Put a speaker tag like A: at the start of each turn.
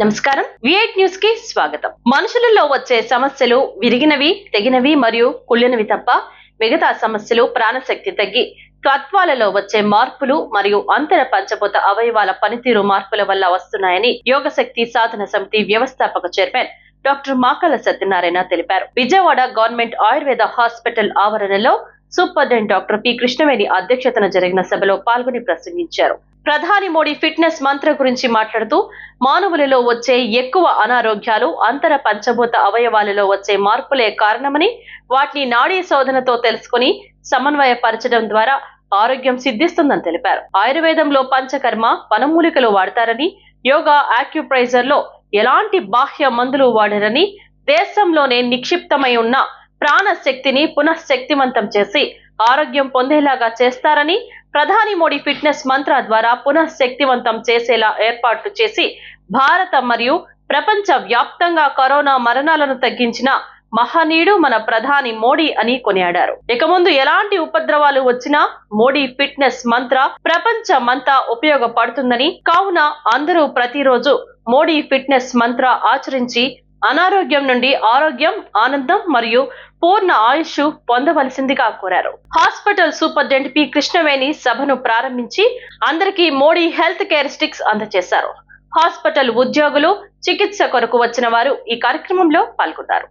A: నమస్కారం. విఐట్ న్యూస్కి స్వాగతం. మనుషులలో వచ్చే సమస్యలు విరిగినవి తెగినవి మరియు కుళ్ళినవి తప్ప మిగతా సమస్యలు ప్రాణశక్తి తగ్గి తత్వాలలో వచ్చే మార్పులు మరియు అంతర పంచభూత అవయవాల పనితీరు మార్పుల వల్ల వస్తున్నాయని యోగశక్తి సాధన సమితి వ్యవస్థాపక చైర్మన్ డాక్టర్ మాకల సత్యనారాయణ తెలిపారు. విజయవాడ గవర్నమెంట్ ఆయుర్వేద హాస్పిటల్ ఆవరణలో సూపరింటెండెంట్ డాక్టర్ పి కృష్ణవేణి అధ్యక్షతన జరిగిన సభలో పాల్గొని ప్రసంగించారు. ప్రధాని మోడీ ఫిట్నెస్ మంత్ర గురించి మాట్లాడుతూ మానవులలో వచ్చే ఎక్కువ అనారోగ్యాలు అంతర పంచభూత అవయవాలలో వచ్చే మార్పులే కారణమని వాటిని నాడీ శోధనతో తెలుసుకుని సమన్వయపరచడం ద్వారా ఆరోగ్యం సిద్ధిస్తుందని తెలిపారు. ఆయుర్వేదంలో పంచకర్మ వనమూలికలు వాడతారని యోగా ఆక్యుప్రైజర్లో ఎలాంటి బాహ్య మందులు వాడరని దేశంలోనే నిక్షిప్తమై ఉన్న ప్రాణశక్తిని పునఃశక్తివంతం చేసి ఆరోగ్యం పొందేలాగా చేస్తారని ప్రధాని మోడీ ఫిట్నెస్ మంత్ర ద్వారా పునఃశక్తివంతం చేసేలా ఏర్పాట్లు చేసి భారత మరియు ప్రపంచ వ్యాప్తంగా కరోనా మరణాలను తగ్గించిన మహనీయుడు మన ప్రధాని మోడీ అని కొనియాడారు. ఇక ముందు ఎలాంటి ఉపద్రవాలు వచ్చినా మోడీ ఫిట్నెస్ మంత్ర ప్రపంచమంతా ఉపయోగపడుతుందని కావున అందరూ ప్రతిరోజు మోడీ ఫిట్నెస్ మంత్ర ఆచరించి అనారోగ్యం నుండి ఆరోగ్యం ఆనందం మరియు పూర్ణ ఆయుష్ పొందవలసిందిగా కోరారు. హాస్పిటల్ సూపరింటెండెంట్ పి కృష్ణవేణి సభను ప్రారంభించి అందరికీ మోడీ హెల్త్ కేర్ స్టిక్స్ అందజేశారు. హాస్పిటల్ ఉద్యోగులు చికిత్స కొరకు వచ్చిన వారు ఈ కార్యక్రమంలో పాల్గొన్నారు.